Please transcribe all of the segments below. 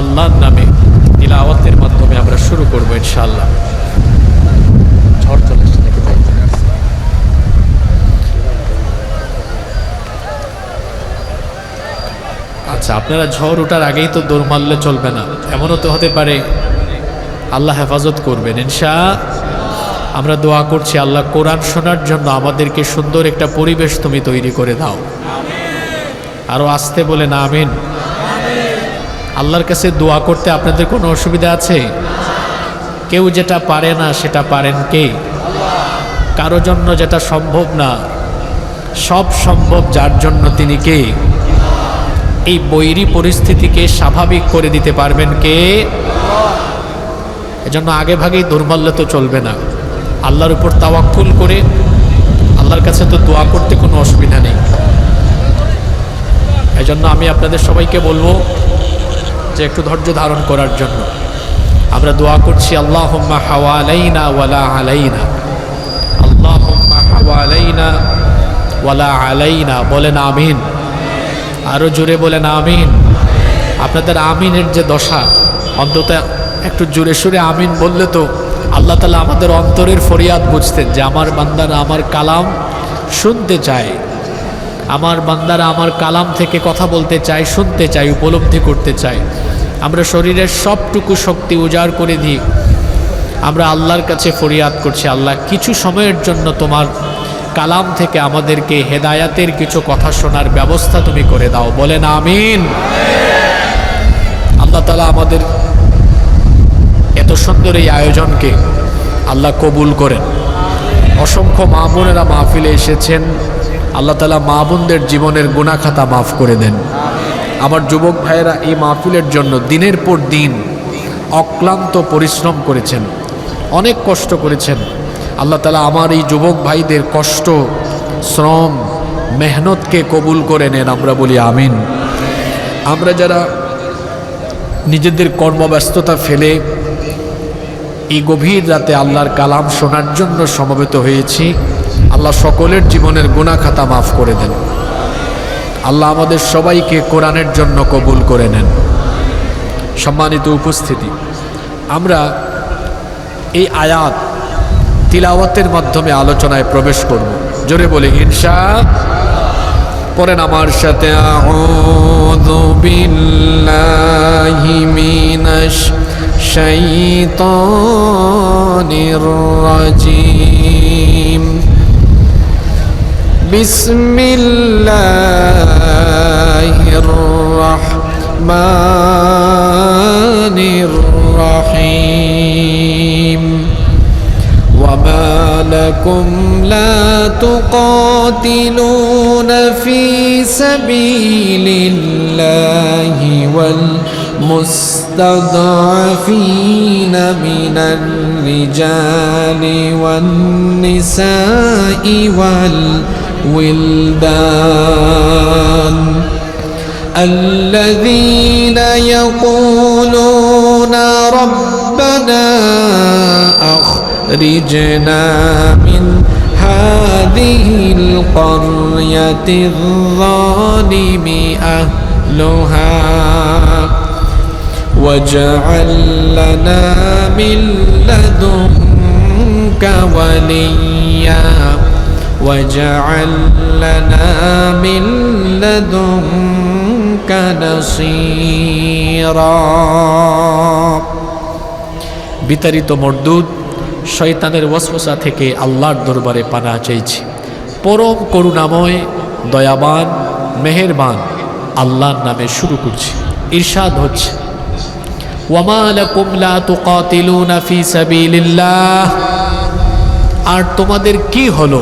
আল্লাহর নামে তিলাওয়াতের মাধ্যমে আমরা শুরু করব ইনশাআল্লাহ। ঝড়? আচ্ছা আপনারা ঝড় ওঠার আগেই তো দৌড় মারলে চলবে না। এমনও তো হতে পারে আল্লাহ হেফাজত করবেন। ইনশা, আমরা দোয়া করছি আল্লাহ কোরআন শোনার জন্য আমাদেরকে সুন্দর একটা পরিবেশ তুমি তৈরি করে দাও। আরও আসতে বলে না আমিন। আল্লাহর কাছে দোয়া করতে আপনাদের কোনো অসুবিধা আছে? কেউ যেটা পারে না, সেটা পারেন কে? কারও জন্য যেটা সম্ভব না, সব সম্ভব যার জন্য তিনি কে? এই বৈরী পরিস্থিতিকে স্বাভাবিক করে দিতে পারবেন কে? এজন্য আগে ভাগেই দুর্বল্য তো চলবে না। আল্লাহর উপর তাওয়াক্কুল করে আল্লাহর কাছে তো দোয়া করতে কোনো অসুবিধা নেই। এই জন্য আমি আপনাদের সবাইকে বলব যে একটু ধৈর্য ধারণ করার জন্য। আমরা দোয়া করছি আল্লাহ হাওয়া ওয়ালা আলাইনা। আল্লাহ হাওয়া ওয়ালা আলাইনা। বলেন, আমিন। আরও জোরে বলেন, আমিন। আপনাদের আমিনের যে দশা, অন্তত একটু জোরে সুরে আমিন বললে তো আল্লাহ তালা আমাদের অন্তরের ফরিয়াদ বুঝতেন যে আমার বান্দারা আমার কালাম শুনতে চায়। আমার বান্দারা আমার কালাম থেকে কথা বলতে চায়, শুনতে চায়, উপলব্ধি করতে চায়। আমরা শরীরের সবটুকু শক্তি উজাড় করে দিই। আমরা আল্লাহর কাছে ফরিয়াদ করছি, আল্লাহ, কিছু সময়ের জন্য তোমার কালাম থেকে আমাদেরকে হেদায়াতের কিছু কথা শোনার ব্যবস্থা তুমি করে দাও। বলেন আমিন। আল্লাহ তালা আমাদের এত সুন্দর এই আয়োজনকে আল্লাহ কবুল করেন। অসংখ্য মা বোনেরা মাহফিলে এসেছেন। আল্লাহ তালা মা বোনদের জীবনের গুণাখাতা মাফ করে দেন। আমার যুবক ভাইয়েরা, এই মাহফিলের জন্য দিনের পর দিন অক্লান্ত পরিশ্রম করেছেন, অনেক কষ্ট করেছেন। আল্লাহ তালা আমার এই যুবক ভাইদের কষ্ট, শ্রম, মেহনতকে কবুল করে নেন, আমরা বলি আমিন। আমরা যারা নিজেদের কর্মব্যস্ততা ফেলে এই গভীর রাতে আল্লাহর কালাম শোনার জন্য সমবেত হয়েছি আল্লাহ সকলের জীবনের গুণাখাতা মাফ করে দেন। আল্লাহ আমাদের সবাইকে কোরআনের জন্য কবুল করে নেন। সম্মানিত উপস্থিতি, আমরা এই আয়াত তিলাওয়াতের মাধ্যমে আলোচনায় প্রবেশ করব। জোরে বলে ইনশা পড়েন আমার সাথে শাইতানির রাজিম। بسم الله الرحمن الرحيم. وما لكم لا تقاتلون في سبيل الله والمستضعفين من الرجال والنساء والأطفال والولدان الذين يقولون ربنا أخرجنا من هذه القرية الظالم أهلها واجعل لنا من لدنك وليا. واجعل لنا من لدنك نصيرا বিতাড়িত মর্দুদ শয়তানের ওয়াসওয়াসা থেকে আল্লাহর দরবারে পানা চাইছি পরম করুণাময় দয়াবান মেহেরবান আল্লাহর নামে শুরু করছি ইরশাদ হচ্ছে ওয়ামা লাকুম লা তুকাতিলুনা ফি সাবিলিল্লাহ আর তোমাদের কি হলো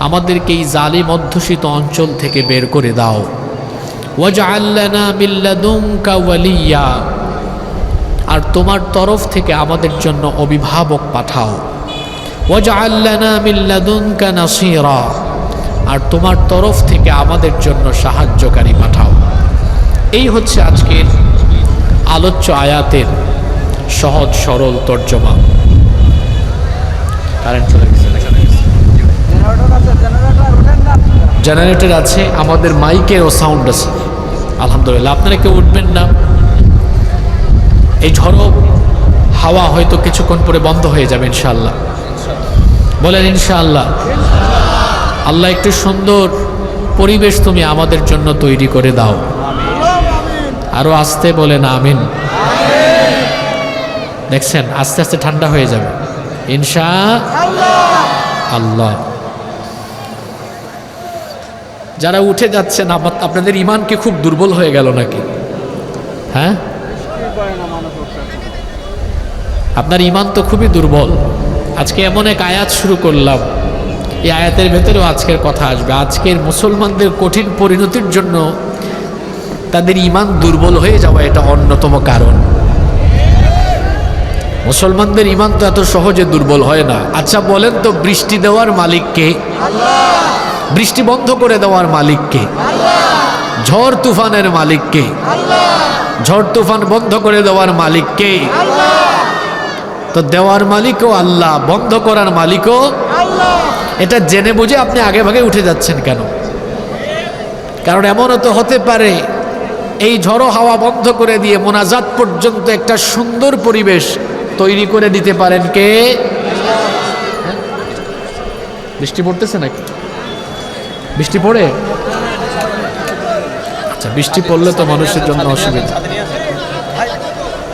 আমাদেরকে এই জালিম অধ্যুষিত অঞ্চল থেকে বের করে দাও। ওয়ালিয়া। আর তোমার তরফ থেকে আমাদের জন্য অভিভাবক পাঠাও। নাসীরা। আর তোমার তরফ থেকে আমাদের জন্য সাহায্যকারী পাঠাও। এই হচ্ছে আজকের আলোচ্য আয়াতের সহজ সরল তর্জমা। কারেন্ট চলে গেছে। জেনারেটর আছে, আমাদের মাইকেরও সাউন্ড আছে। আলহামদুলিল্লাহ, আপনারা কেউ উঠবেন না। এই ঝড়ো হাওয়া হয়তো কিছুক্ষণ পরে বন্ধ হয়ে যাবে, ইনশাআল্লাহ। বলেন, ইনশাআল্লাহ। আল্লাহ একটু সুন্দর পরিবেশ তুমি আমাদের জন্য তৈরি করে দাও। আরও আস্তে বলেন, আমিন। দেখছেন, আস্তে আস্তে ঠান্ডা হয়ে যাবে। ইনশা আল্লাহ। যারা উঠে যাচ্ছেন আপ- আপনাদের ইমান কি খুব দুর্বল হয়ে গেল নাকি? হ্যাঁ? আপনার ইমান তো খুবই দুর্বল। আজকে এমন এক আয়াত শুরু করলাম। এই আয়াতের ভেতরেও আজকের কথা আসবে। আজকের মুসলমানদের কঠিন পরিণতির জন্য তাদের ইমান দুর্বল হয়ে যাওয়া এটা অন্যতম কারণ। মুসলমানদের ইমান তো এত সহজে দুর্বল হয় না। আচ্ছা বলেন তো, বৃষ্টি দেওয়ার মালিককে? বৃষ্টি বন্ধ করে দেওয়ার মালিককে। ঝড় তুফানের মালিককে। ঝড় তুফান বন্ধ করে দেওয়ার মালিককে। তো দেওয়ার মালিকও আল্লাহ, বন্ধ করার মালিকও এটা জেনে বুঝে আপনি আগে ভাগে উঠে যাচ্ছেন কেন? কারণ এমনও তো হতে পারে, এই ঝড়ো হাওয়া বন্ধ করে দিয়ে মোনাজাত পর্যন্ত একটা সুন্দর পরিবেশ তৈরি করে দিতে পারেন কে? বৃষ্টি পড়তেছে নাকি? বৃষ্টি পড়ে? আচ্ছা বৃষ্টি পড়লে তো মানুষের জন্য অসুবিধা।